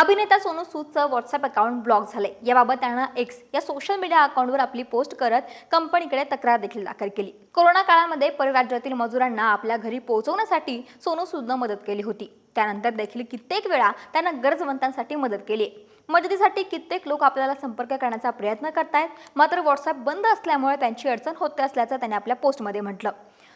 अभिनेता सोनू सूदचं WhatsApp account block झाले याबाबत त्यानं एक्स या सोशल मीडिया अकाउंटवर आपली पोस्ट करत कंपनीकडे तक्रार देखील दाखल केली. कोरोना काळामध्ये परराज्यातील मजुरांना आपल्या घरी पोहोचवण्यासाठी सोनू सूदनं मदत केली होती. त्यानंतर देखील कित्येक वेळा त्यानं गरजवंतांसाठी मदत केली मदतीसाठी कित्येक लोक आपल्याला संपर्क करण्याचा प्रयत्न करतायत. मात्र व्हॉट्सअप बंद असल्यामुळे त्यांची अडचण होते असल्याचं त्याने आपल्या पोस्टमध्ये म्हटलं.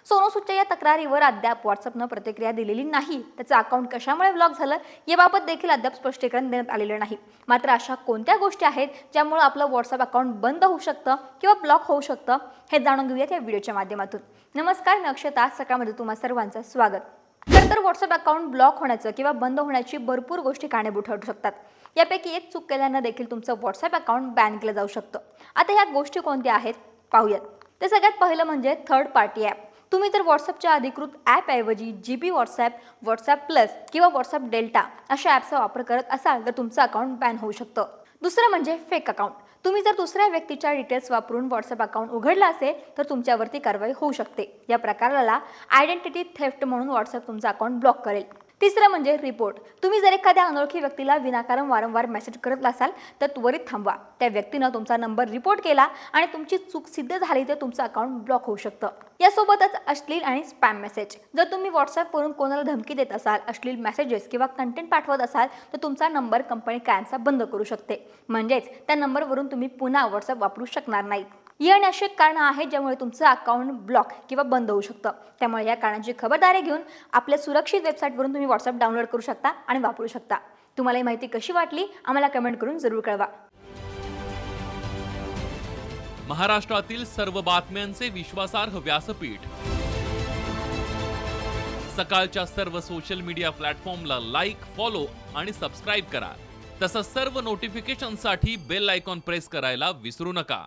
सोनू सूदच्या या तक्रारीवर अद्याप व्हॉट्सअपनं प्रतिक्रिया दिलेली नाही. त्याचं अकाउंट कशामुळे ब्लॉक झालं याबाबत देखील अद्याप स्पष्टीकरण देण्यात आलेलं नाही. मात्र अशा कोणत्या गोष्टी आहेत ज्यामुळे आपलं व्हॉट्सअप अकाउंट बंद होऊ शकतं किंवा ब्लॉक होऊ शकतं हे जाणून घेऊयात या व्हिडिओच्या माध्यमातून. नमस्कार मी अक्षता. सकाळमध्ये तुम्हा सर्वांचं स्वागत. खरं तर व्हॉट्सअप अकाउंट ब्लॉक होण्याचं किंवा बंद होण्याची भरपूर गोष्टी कारणीभूत ठरू शकतात. यापैकी एक चूक केल्यानं देखील तुमचं व्हॉट्सअप अकाउंट बॅन केलं जाऊ शकतं. आता ह्या गोष्टी कोणत्या आहेत? पाहूयात. ते सगळ्यात पहिलं म्हणजे थर्ड पार्टी ॲप तुम्ही जर व्हॉट्सअपच्या अधिकृत ॲपऐवजी G B WhatsApp WhatsApp plus किंवा व्हॉट्सअप डेल्टा अशा ॲपचा वापर करत असाल तर तुमचं अकाउंट बॅन होऊ शकतं. दुसरं म्हणजे फेक अकाउंट तुम्ही जर दुसऱ्या व्यक्तीच्या डिटेल्स वापरून व्हॉट्सअप अकाउंट उघडलं असेल तर तुमच्यावरती कारवाई होऊ शकते. या प्रकाराला आयडेंटिटी थेफ्ट म्हणून व्हॉट्सअप तुमचं अकाउंट ब्लॉक करेल. तिसरं म्हणजे रिपोर्ट तुम्ही जर एखाद्या अनोळखी व्यक्तीला विनाकारण वारंवार मेसेज करत असाल तर त्वरित थांबवा. त्या व्यक्तीनं तुमचा नंबर रिपोर्ट केला आणि तुमची चूक सिद्ध झाली तर तुमचं अकाउंट ब्लॉक होऊ शकतं. यासोबतच अश्लील आणि स्पॅम मेसेज जर तुम्ही व्हॉट्सअपवरून कोणाला धमकी देत असाल अश्लील मेसेजेस किंवा कंटेंट पाठवत असाल तर तुमचा नंबर कंपनी कायमचा बंद करू शकते. म्हणजेच त्या नंबरवरून तुम्ही पुन्हा व्हॉट्सअप वापरू शकणार नाहीत. येणे असे कारणं आहेत ज्यामुळे तुमचं अकाउंट ब्लॉक किंवा बंद होऊ शकतं. त्यामुळे या कारणांची खबरदारी घेऊन आपल्या सुरक्षित वेबसाईटवरून तुम्ही व्हॉट्सअप डाउनलोड करू शकता आणि वापरू शकता. तुम्हाला ही माहिती कशी वाटली आम्हाला कमेंट करून जरूर कळवा. महाराष्ट्रातील सर्व बातम्यांचे विश्वासार्ह व्यासपीठ. सकाळच्या सर्व सोशल मीडिया प्लॅटफॉर्मला लाईक फॉलो आणि सबस्क्राईब करा. तसंच सर्व नोटिफिकेशनसाठी बेल आयकॉन प्रेस करायला विसरू नका.